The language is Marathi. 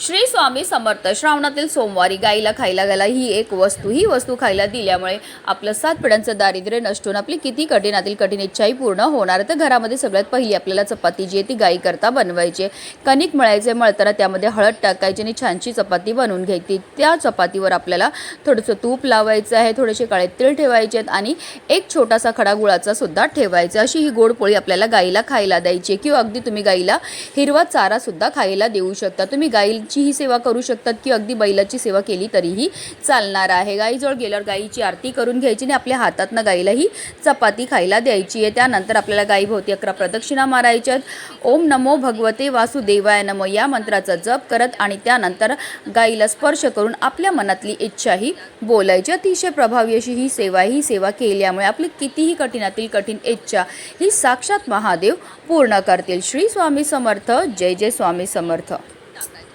श्री स्वामी समर्थ श्रावणातील सोमवारी गाईला खायला घाला. ही एक वस्तू ही वस्तू खायला दिल्यामुळे आपलं सात पिढ्यांचं दारिद्र्य नष्ट होऊन आपली किती कठीणातील कठीण इच्छाही पूर्ण होणार. तर घरामध्ये सगळ्यात पहिली आपल्याला चपाती जी आहे ती गाईकरता बनवायची कणिक मळायचे मळताना त्यामध्ये हळद टाकायची आणि छानशी चपाती बनवून घ्यायची. त्या चपातीवर आपल्याला थोडंसं तूप लावायचं आहे थोडेसे काळे तीळ ठेवायचे आहेत आणि एक छोटासा खडा गुळाचा सुद्धा ठेवायचा. अशी ही गोड पोळी आपल्याला गाईला खायला द्यायची किंवा अगदी तुम्ही गाईला हिरवा चारासुद्धा खायला देऊ शकता. तुम्ही गाई ही सेवा करू शकतात की अगदी बैलाची सेवा केली तरीही चालणार आहे. गाईजवळ गेल्यावर गाईची आरती करून घ्यायची आणि आपल्या हातातनं गाईला ही चपाती खायला द्यायची आहे. त्यानंतर आपल्याला गाईभोवती अकरा प्रदक्षिणा मारायच्या ओम नमो भगवते वासुदेवाय नमो या मंत्राचा जप करत आणि त्यानंतर गाईला स्पर्श करून आपल्या मनातली इच्छाही बोलायची. अतिशय प्रभावी अशी ही सेवा ही सेवा केल्यामुळे आपली कितीही कठीणातील कठीण इच्छा ही साक्षात महादेव पूर्ण करतील. श्री स्वामी समर्थ. जय जय स्वामी समर्थ.